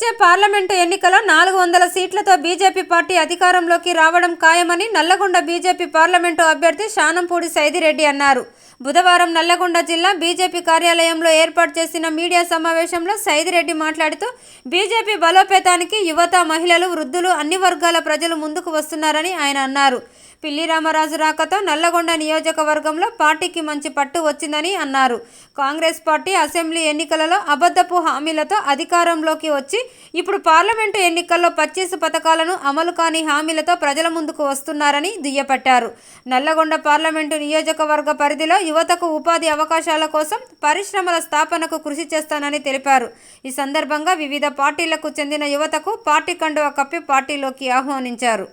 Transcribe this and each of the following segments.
వచ్చే పార్లమెంటు ఎన్నికలో నాలుగు వందల సీట్లతో బీజేపీ పార్టీ అధికారంలోకి రావడం ఖాయమని నల్లగొండ బీజేపీ పార్లమెంటు అభ్యర్థి శానంపూడి సైదిరెడ్డి అన్నారు. బుధవారం నల్లగొండ జిల్లా బీజేపీ కార్యాలయంలో ఏర్పాటు చేసిన మీడియా సమావేశంలో సైదిరెడ్డి మాట్లాడుతూ బీజేపీ బలోపేతానికి యువత మహిళలు వృద్ధులు అన్ని వర్గాల ప్రజలు ముందుకు వస్తున్నారని ఆయన అన్నారు. పిల్లి రామరాజు రాకతో నల్లగొండ నియోజకవర్గంలో పార్టీకి మంచి పట్టు వచ్చిందని అన్నారు. కాంగ్రెస్ పార్టీ అసెంబ్లీ ఎన్నికలలో అబద్ధపు హామీలతో అధికారంలోకి వచ్చి ఇప్పుడు పార్లమెంటు ఎన్నికల్లో పచ్చీసు పథకాలను అమలు కాని హామీలతో ప్రజల ముందుకు వస్తున్నారని దుయ్యపట్టారు. నల్లగొండ పార్లమెంటు నియోజకవర్గ పరిధిలో యువతకు ఉపాధి అవకాశాల కోసం పరిశ్రమల స్థాపనకు కృషి చేస్తానని తెలిపారు. ఈ సందర్భంగా వివిధ పార్టీలకు చెందిన యువతకు పార్టీ కండువ కప్పి పార్టీలోకి ఆహ్వానించారు.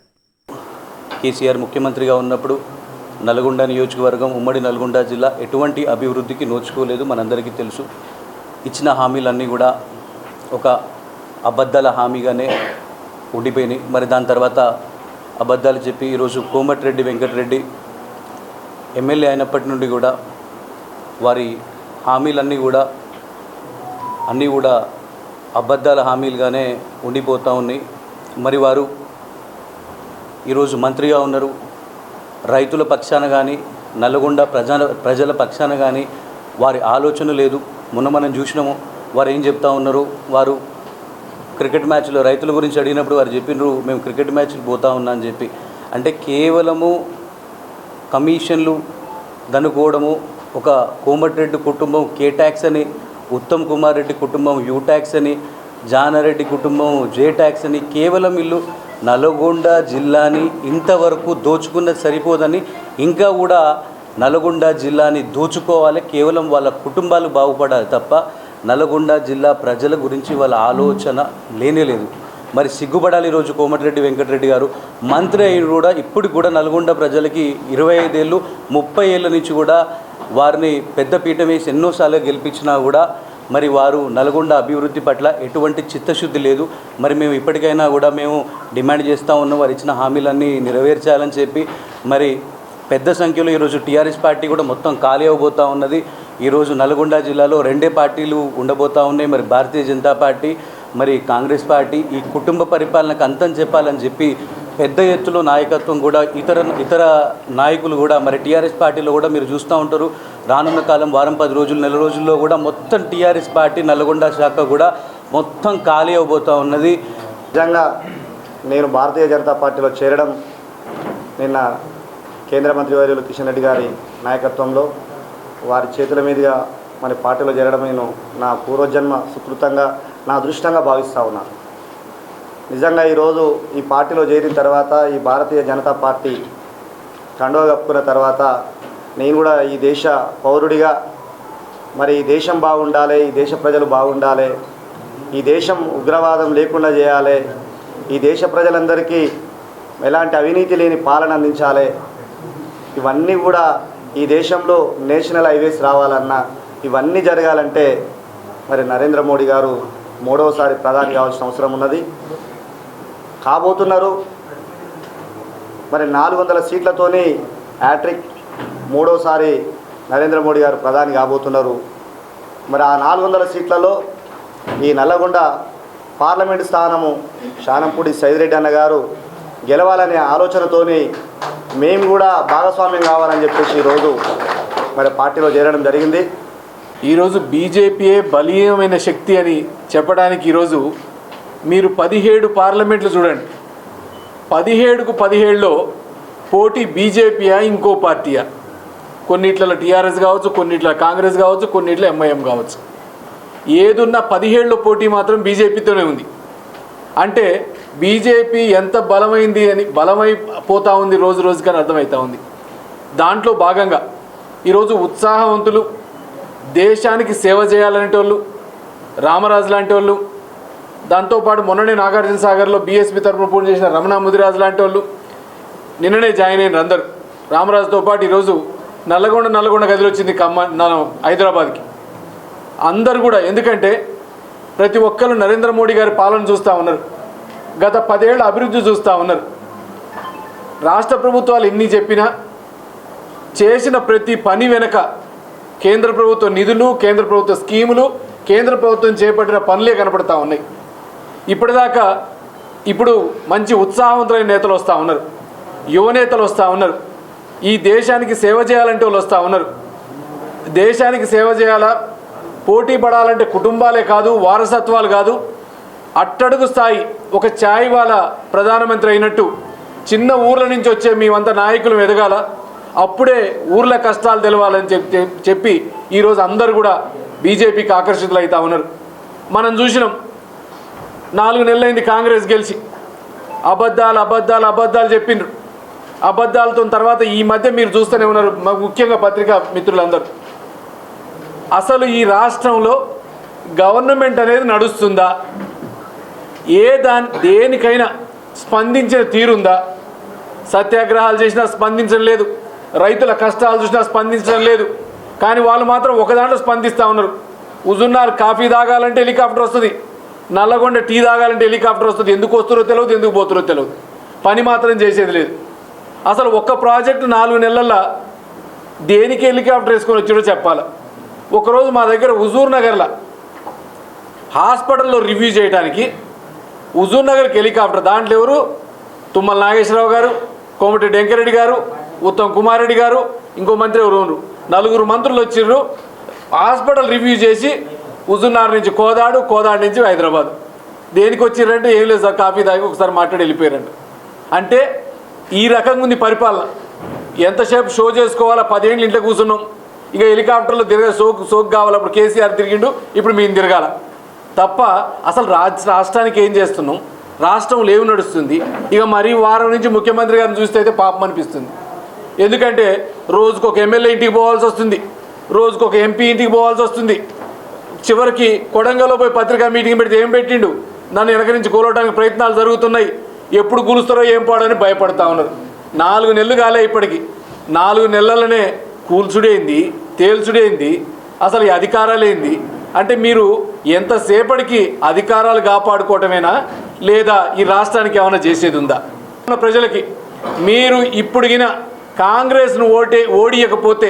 కేసీఆర్ ముఖ్యమంత్రిగా ఉన్నప్పుడు నల్గొండ నియోజకవర్గం ఉమ్మడి నల్గొండ జిల్లా ఎటువంటి అభివృద్ధికి నోచుకోలేదు మనందరికీ తెలుసు. ఇచ్చిన హామీలన్నీ కూడా ఒక అబద్ధాల హామీగానే ఉండిపోయినాయి. మరి దాని తర్వాత అబద్ధాలు చెప్పి ఈరోజు కోమటిరెడ్డి వెంకటరెడ్డి ఎమ్మెల్యే అయినప్పటి నుండి కూడా వారి హామీలన్నీ కూడా అన్నీ కూడా అబద్ధాల హామీలుగానే ఉండిపోతూ ఉన్నాయి. మరి వారు ఈరోజు మంత్రిగా ఉన్నారు. రైతుల పక్షాన కానీ నల్గొండ ప్రజల ప్రజల పక్షాన కానీ వారి ఆలోచన లేదు. మొన్న మనం చూసినాము వారు ఏం చెప్తా ఉన్నారు? వారు క్రికెట్ మ్యాచ్లో రైతుల గురించి అడిగినప్పుడు వారు చెప్పినారు మేము క్రికెట్ మ్యాచ్కి పోతా ఉన్నా అని చెప్పి. అంటే కేవలము కమిషన్లు దనుకోవడము ఒక కోమటిరెడ్డి కుటుంబం కే ట్యాక్స్ అని ఉత్తమ్ కుమార్ రెడ్డి కుటుంబం యూ ట్యాక్స్ అని జానారెడ్డి కుటుంబం జే ట్యాక్స్ అని కేవలం ఇల్లు నల్గొండ జిల్లాని ఇంతవరకు దోచుకున్నది సరిపోదని ఇంకా కూడా నల్గొండ జిల్లాని దోచుకోవాలి. కేవలం వాళ్ళ కుటుంబాలు బాగుపడాలి తప్ప నల్గొండ జిల్లా ప్రజల గురించి వాళ్ళ ఆలోచన లేనే లేదు. మరి సిగ్గుపడాలి ఈరోజు కోమటిరెడ్డి వెంకటరెడ్డి గారు. మంత్రి అయిన కూడా ఇప్పుడు కూడా నల్గొండ ప్రజలకి ఇరవై ఐదేళ్ళు ముప్పై ఏళ్ళ నుంచి కూడా వారిని పెద్ద పీఠం వేసి ఎన్నోసార్లు గెలిపించినా కూడా మరి వారు నల్గొండ అభివృద్ధి పట్ల ఎటువంటి చిత్తశుద్ధి లేదు. మరి మేము ఇప్పటికైనా కూడా మేము డిమాండ్ చేస్తూ ఉన్నాం. వారు ఇచ్చిన హామీలన్నీ నెరవేర్చాలని చెప్పి మరి పెద్ద సంఖ్యలో ఈరోజు టీఆర్ఎస్ పార్టీ కూడా మొత్తం ఖాళీ అవబోతూ ఉన్నది. ఈరోజు నల్గొండ జిల్లాలో రెండే పార్టీలు ఉండబోతూ ఉన్నాయి. మరి భారతీయ జనతా పార్టీ మరి కాంగ్రెస్ పార్టీ ఈ కుటుంబ పరిపాలనకు అంతం చెప్పాలని చెప్పి పెద్ద ఎత్తులో నాయకత్వం కూడా ఇతర ఇతర నాయకులు కూడా మరి టీఆర్ఎస్ పార్టీలో కూడా మీరు చూస్తూ ఉంటారు. రానున్న కాలం వారం పది రోజులు నెల రోజుల్లో కూడా మొత్తం టీఆర్ఎస్ పార్టీ నల్గొండ శాఖ కూడా మొత్తం ఖాళీ అవబోతూ ఉన్నది. నిజంగా నేను భారతీయ జనతా పార్టీలో చేరడం నిన్న కేంద్ర మంత్రి వర్యులు కిషన్ రెడ్డి గారి నాయకత్వంలో వారి చేతుల మీదుగా మన పార్టీలో చేరడం నేను నా పూర్వజన్మ సుకృతంగా నా అదృష్టంగా భావిస్తూ ఉన్నాను నిజంగా ఈరోజు ఈ పార్టీలో చేరిన తర్వాత ఈ భారతీయ జనతా పార్టీ కండువ కప్పుకున్న తర్వాత నేను కూడా ఈ దేశ పౌరుడిగా మరి ఈ దేశం బాగుండాలి ఈ దేశ ప్రజలు బాగుండాలి ఈ దేశం ఉగ్రవాదం లేకుండా చేయాలి ఈ దేశ ప్రజలందరికీ ఎలాంటి అవినీతి లేని పాలన అందించాలి ఇవన్నీ కూడా ఈ దేశంలో నేషనల్ హైవేస్ రావాలన్నా ఇవన్నీ జరగాలంటే మరి నరేంద్ర మోడీ గారు మూడవసారి ప్రధాని కావాల్సిన అవసరం ఉన్నది. కాబోతున్నారు మరి నాలుగు వందల సీట్లతోని హ్యాట్రిక్ మూడోసారి నరేంద్ర మోడీ గారు ప్రధాని కాబోతున్నారు. మరి ఆ నాలుగు వందల సీట్లలో ఈ నల్లగొండ పార్లమెంటు స్థానము శానంపూడి సైదిరెడ్డి అన్న గారు గెలవాలనే ఆలోచనతోని మేము కూడా భాగస్వామ్యం కావాలని చెప్పేసి ఈరోజు మరి పార్టీలో చేరడం జరిగింది. ఈరోజు బీజేపీయే బలీయమైన శక్తి అని చెప్పడానికి ఈరోజు మీరు పదిహేడు పార్లమెంట్లు చూడండి. పదిహేడుకు పదిహేడులో పోటీ బీజేపీయా ఇంకో పార్టీయా? కొన్నిట్లలో టీఆర్ఎస్ కావచ్చు కొన్నిట్ల కాంగ్రెస్ కావచ్చు కొన్నిట్లో ఎంఐఎం కావచ్చు. ఏదున్న పదిహేళ్ళు పోటీ మాత్రం బీజేపీతోనే ఉంది. అంటే బీజేపీ ఎంత బలమైంది అని బలమైపోతూ ఉంది రోజు రోజుకి అని అర్థమవుతా ఉంది. దాంట్లో భాగంగా ఈరోజు ఉత్సాహవంతులు దేశానికి సేవ చేయాలనే వాళ్ళు రామరాజు లాంటి వాళ్ళు దాంతోపాటు మొన్ననే నాగార్జున సాగర్లో బీఎస్పీ తరఫున పోటీ చేసిన రమణ ముదిరాజు లాంటి వాళ్ళు నిన్ననే జాయిన్ అయినారు అందరు రామరాజుతో పాటు ఈరోజు నల్లగొండ నల్లగొండ గదిలో వచ్చింది కమ్మ హైదరాబాద్కి. అందరు కూడా ఎందుకంటే ప్రతి ఒక్కరు నరేంద్ర మోడీ గారి పాలన చూస్తూ ఉన్నారు. గత పదేళ్ళ అభివృద్ధి చూస్తూ ఉన్నారు. రాష్ట్ర ప్రభుత్వాలు ఎన్ని చెప్పినా చేసిన ప్రతి పని వెనక కేంద్ర ప్రభుత్వ నిధులు కేంద్ర ప్రభుత్వ స్కీములు కేంద్ర ప్రభుత్వం చేపట్టిన పనులే కనపడతా ఉన్నాయి. ఇప్పటిదాకా ఇప్పుడు మంచి ఉత్సాహవంతులైన నేతలు వస్తూ ఉన్నారు. యువనేతలు వస్తూ ఉన్నారు. ఈ దేశానికి సేవ చేయాలంటే వాళ్ళు వస్తూ ఉన్నారు. దేశానికి సేవ చేయాలా? పోటీ పడాలంటే కుటుంబాలే కాదు వారసత్వాలు కాదు. అట్టడుగు స్థాయి ఒక ఛాయ్ వాళ్ళ ప్రధానమంత్రి అయినట్టు చిన్న ఊర్ల నుంచి వచ్చే మేమంతా నాయకులు ఎదగాల. అప్పుడే ఊర్ల కష్టాలు తెలవాలని చెప్పి చెప్పి ఈరోజు అందరూ కూడా బీజేపీకి ఆకర్షితులు అవుతా ఉన్నారు. మనం చూసినాం నాలుగు నెలలైంది కాంగ్రెస్ గెలిచి. అబద్ధాలు అబద్ధాలు అబద్ధాలు చెప్పిండ్రు. అబద్ధాలతో తర్వాత ఈ మధ్య మీరు చూస్తూనే ఉన్నారు మ- ముఖ్యంగా పత్రికా మిత్రులందరూ. అసలు ఈ రాష్ట్రంలో గవర్నమెంట్ అనేది నడుస్తుందా? ఏ దాని దేనికైనా స్పందించిన తీరుందా? సత్యాగ్రహాలు చేసినా స్పందించడం లేదు. రైతుల కష్టాలు చూసినా స్పందించడం లేదు. కానీ వాళ్ళు మాత్రం ఒక దాంట్లో స్పందిస్తూ ఉన్నారు. ఉజున్నారు కాఫీ తాగాలంటే హెలికాప్టర్ వస్తుంది. నల్లగొండ టీ తాగాలంటే హెలికాప్టర్ వస్తుంది. ఎందుకు వస్తారో తెలియదు ఎందుకు పోతారో తెలియదు పని మాత్రం చేసేది లేదు. అసలు ఒక్క ప్రాజెక్టు నాలుగు నెలల్లో దేనికి హెలికాప్టర్ వేసుకొని వచ్చాడో చెప్పాలి. ఒకరోజు మా దగ్గర హుజూర్ నగర్లో హాస్పిటల్లో రివ్యూ చేయడానికి హుజూర్ నగర్కి హెలికాప్టర్. దాంట్లో ఎవరు? తుమ్మల నాగేశ్వరరావు గారు కోమటి వెంకరెడ్డి గారు ఉత్తమ్ కుమార్ రెడ్డి గారు ఇంకో మంత్రి ఎవరు? నలుగురు మంత్రులు వచ్చిర్రు. హాస్పిటల్ రివ్యూ చేసి హుజూర్నగర్ నుంచి కోదాడు కోదాడు నుంచి హైదరాబాద్. దేనికి వచ్చిర్రంటే ఏం లేదు సార్ కాఫీ తాగి ఒకసారి మాట్లాడి వెళ్ళిపోయారంట. అంటే ఈ రకంగా ఉంది పరిపాలన. ఎంతసేపు షో చేసుకోవాలా? పదేళ్ళు ఇంట్లో కూర్చున్నాం. ఇక హెలికాప్టర్లో తిరగ సోక్ సోకు కావాలి అప్పుడు కేసీఆర్ తిరిగిండు ఇప్పుడు మేము తిరగాల. తప్ప అసలు రాజ్ రాష్ట్రానికి ఏం చేస్తున్నాం? రాష్ట్రం లేవు నడుస్తుంది. ఇక మరీ వారం నుంచి ముఖ్యమంత్రి గారిని చూస్తే అయితే పాపం అనిపిస్తుంది. ఎందుకంటే రోజుకు ఒక ఎమ్మెల్యే ఇంటికి పోవాల్సి వస్తుంది. రోజుకు ఒక ఎంపీ ఇంటికి పోవాల్సి వస్తుంది. చివరికి కొడంగల్లో పోయి పత్రికా మీటింగ్ పెడితే ఏం పెట్టిండు? నన్ను వెనక నుంచి కూలవడానికి ప్రయత్నాలు జరుగుతున్నాయి. ఎప్పుడు కూలుస్తారో ఏం పాడని భయపడతా ఉన్నారు. నాలుగు నెలలు కాలే ఇప్పటికి. నాలుగు నెలలనే కూల్చుడేంది తేల్చుడేంది అసలు ఈ అధికారాలేంది? అంటే మీరు ఎంతసేపటికి అధికారాలు కాపాడుకోవటమేనా? లేదా ఈ రాష్ట్రానికి ఏమైనా చేసేది ఉందా ప్రజలకి మీరు ఇప్పుడుగిన కాంగ్రెస్ను ఓటే ఓడియకపోతే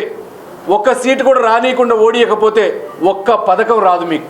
ఒక్క సీటు కూడా రానియకుండా ఓడియకపోతే ఒక్క పథకం రాదు మీకు.